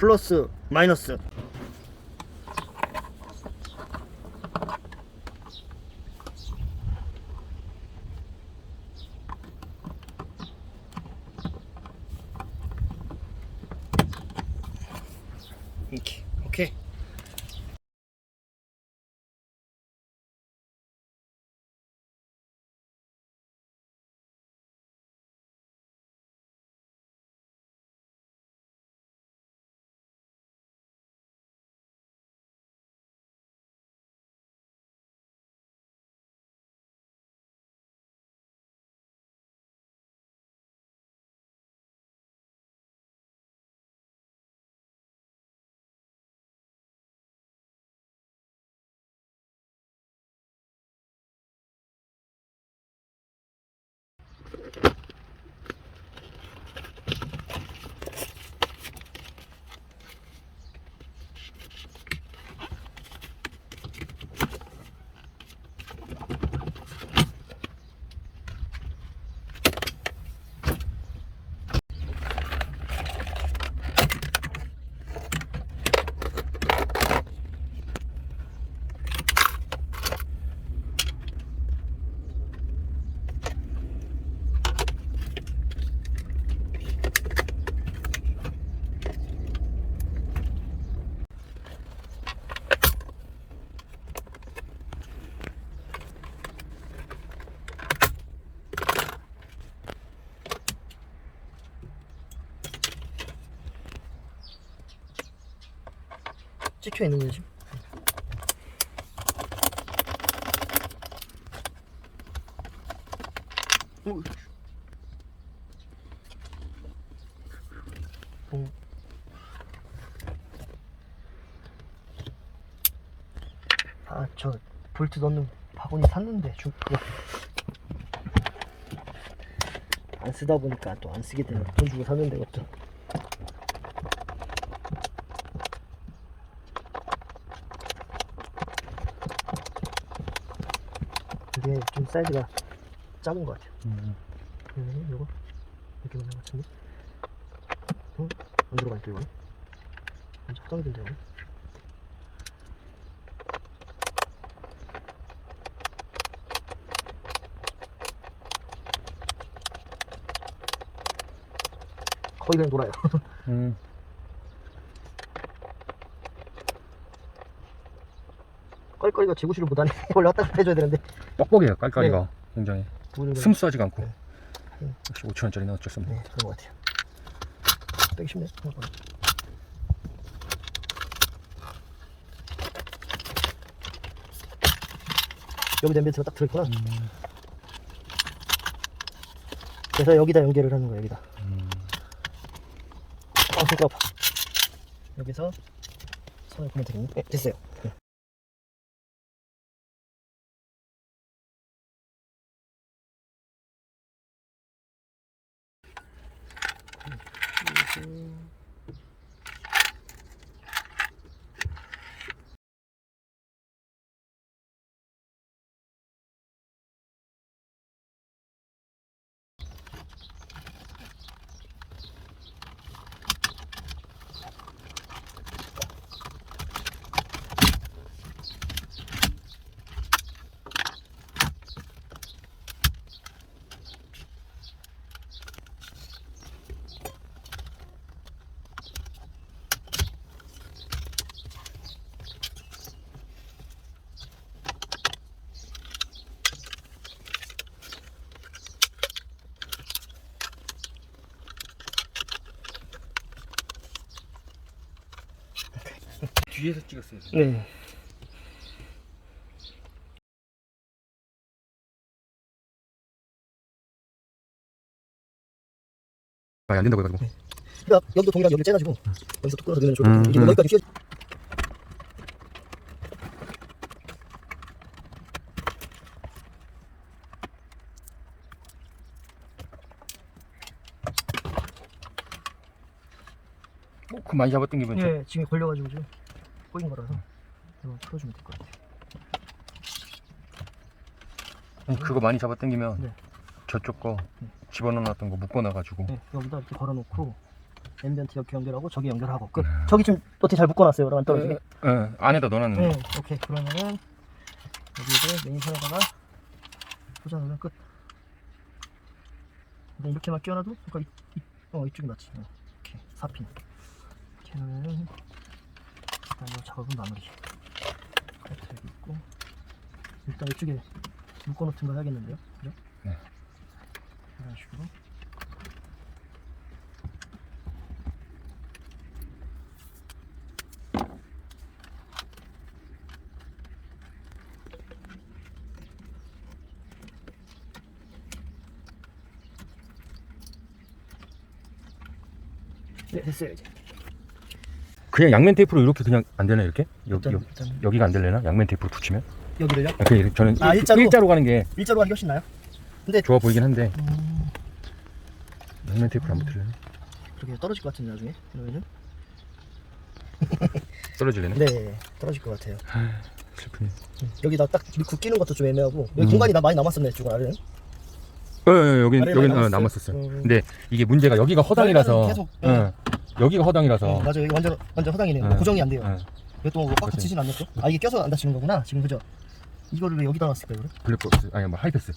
플러스 마이너스. 이렇게 오케이 찍혀 있는 거지 어. 어. 아, 저 볼트 넣는 바구니 샀는데 좀 그거 안 쓰다 보니까 또 안 쓰게 되네. 돈 주고 샀는데 그것도. 이게 좀 사이즈가 작은 것 같아요. 음. 그러면 이거 이렇게 맞는 것 같은데? 어? 안 들어가니까 이거? 완전 합성이 된다 이거? 거의 그냥 놀아요. 음. 껄껄이가 제구실을 못하네. 원래 왔다 갔다 해줘야 되는데. 뻑뻑해요 깔깔이가 굉장히 두분이 스무스하지가 않고 네. 역시 5천원짜리는 어쩔 수 없네 네, 그런 것 같아요. 빼기 쉽네. 생각보다. 여기 엠비트가 딱 들어있구나. 음. 그래서 여기다 연결을 하는 거야, 여기다. 음. 아, 손가락 아파. 여기서 손을 보면 되겠네. 네, 됐어요. 네. 뒤에서 찍었어요 네. 아, 안 된다고 해가지고 그러니까 여기도 동일하게 여기 째가지고 여기서 툭 끊어서 넣으면 좋을 것 음, 같아요. 이게 음. 여기까지 휘어 뭐, 그 많이 잡아당기면 좀 예, 지금 걸려가지고 지금 꼬인 거라서 이거 풀어주면 될 것 같아요. 아니, 그거 많이 잡아당기면 네. 저쪽 거 네. 집어넣어놨던 거 묶어놔가지고 네, 여기다 이렇게 걸어놓고 앰비언트 이렇게 연결하고 저기 연결하고 끝. 저기 좀 어떻게 잘 묶어놨어요. 그러면 떨어지게. 어, 어, 안에다 넣어놨는데. 네, 오케이. 그러면은 여기 이제 메인선에다가 하면 끝. 근데 이렇게만 끼워놔도 그러니까 이, 이, 어 이쪽이 맞지. 어, 이렇게 4핀. 이렇게 하면은 일단 이 작업은 마무리. 카트 여기 있고 일단 이쪽에 묶어놓든 거 해야겠는데요. 그죠? 네. 이런 식으로. 네 됐어요 이제. 그냥 양면 테이프로 이렇게 그냥 안 되나 이렇게? 여기 일단, 일단 여기가 안 될래나? 양면 테이프로 붙이면? 여기를요? 아, 그 저는 아, 일, 일자로? 일자로 가는 게 일자로 하기 훨씬 나요? 좋아 보이긴 한데 음, 양면 테이프로 안 붙을래나? 그렇게 떨어질 것 같은데 나중에 그러면은 떨어질래나? 네 떨어질 것 같아요. 슬프네. 여기다 딱 넣고 끼는 것도 좀 애매하고 여기 음. 공간이 나 많이 남았었네 이쪽은 아래는. 어, 어, 어, 여긴 여긴 어, 남았어요? 남았었어요. 음. 근데 이게 문제가 여기가 허당이라서 계속, 어, 여기가 허당이라서 어, 맞아 여기 완전 완전 허당이네요. 어. 고정이 안 돼요. 어, 이것도 뭐꽉 그치. 붙이진 않았죠? 아 이게 껴서 안 다치는 거구나 지금 그죠? 이거를 왜 여기다 놨을까요 그래? 블랙박스 아니 뭐 하이패스